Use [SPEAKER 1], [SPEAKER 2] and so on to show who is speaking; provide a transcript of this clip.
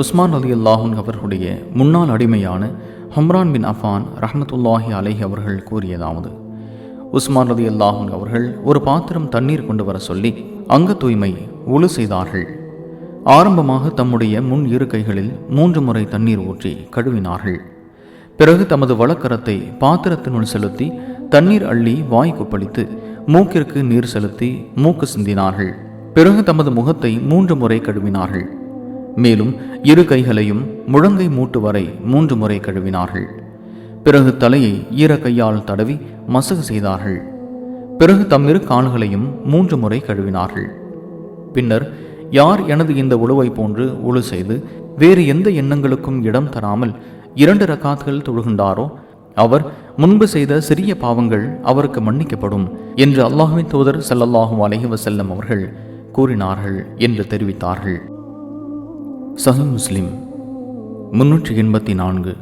[SPEAKER 1] உஸ்மான் அலி அல்லாஹூன் அவர்களுடைய முன்னாள் அடிமையான ஹம்ரான் பின் அஃபான் ரஹமத்துல்லாஹி அலைஹி அவர்கள் கூறியதாவது உஸ்மான் அலி அல்லாஹூன் அவர்கள் ஒரு பாத்திரம் தண்ணீர் கொண்டு வர சொல்லி அங்க தூய்மை உழு செய்தார்கள். ஆரம்பமாக தம்முடைய முன் இரு கைகளில் மூன்று முறை தண்ணீர் ஊற்றி கழுவினார்கள். பிறகு தமது வழக்கரத்தை பாத்திரத்தினுள் செலுத்தி தண்ணீர் அள்ளி வாய் கொப்பளித்து மூக்கிற்கு நீர் செலுத்தி மூக்கு சிந்தினார்கள். பிறகு தமது முகத்தை மூன்று முறை கழுவினார்கள். மேலும் இரு கைகளையும் முழங்கை மூட்டு வரை மூன்று முறை கழுவினார்கள். பிறகு தலையை ஈர கையால் தடவி மசகு செய்தார்கள். பிறகு தம்மிரு கால்களையும் மூன்று முறை கழுவினார்கள். பின்னர் யார் எனது இந்த உழுவை போன்று உழு செய்து வேறு எந்த எண்ணங்களுக்கும் இடம் தராமல் இரண்டு ரக்காத்கள் தொழுகின்றாரோ அவர் முன்பு செய்த சிறிய பாவங்கள் அவருக்கு மன்னிக்கப்படும் என்று அல்லாஹுவின் தூதர் செல்லல்லாஹும் அலஹி வசல்லம் அவர்கள் கூறினார்கள் என்று தெரிவித்தார்கள். சஹி முஸ்லிம் முன்னூற்றி எண்பத்தி நான்கு.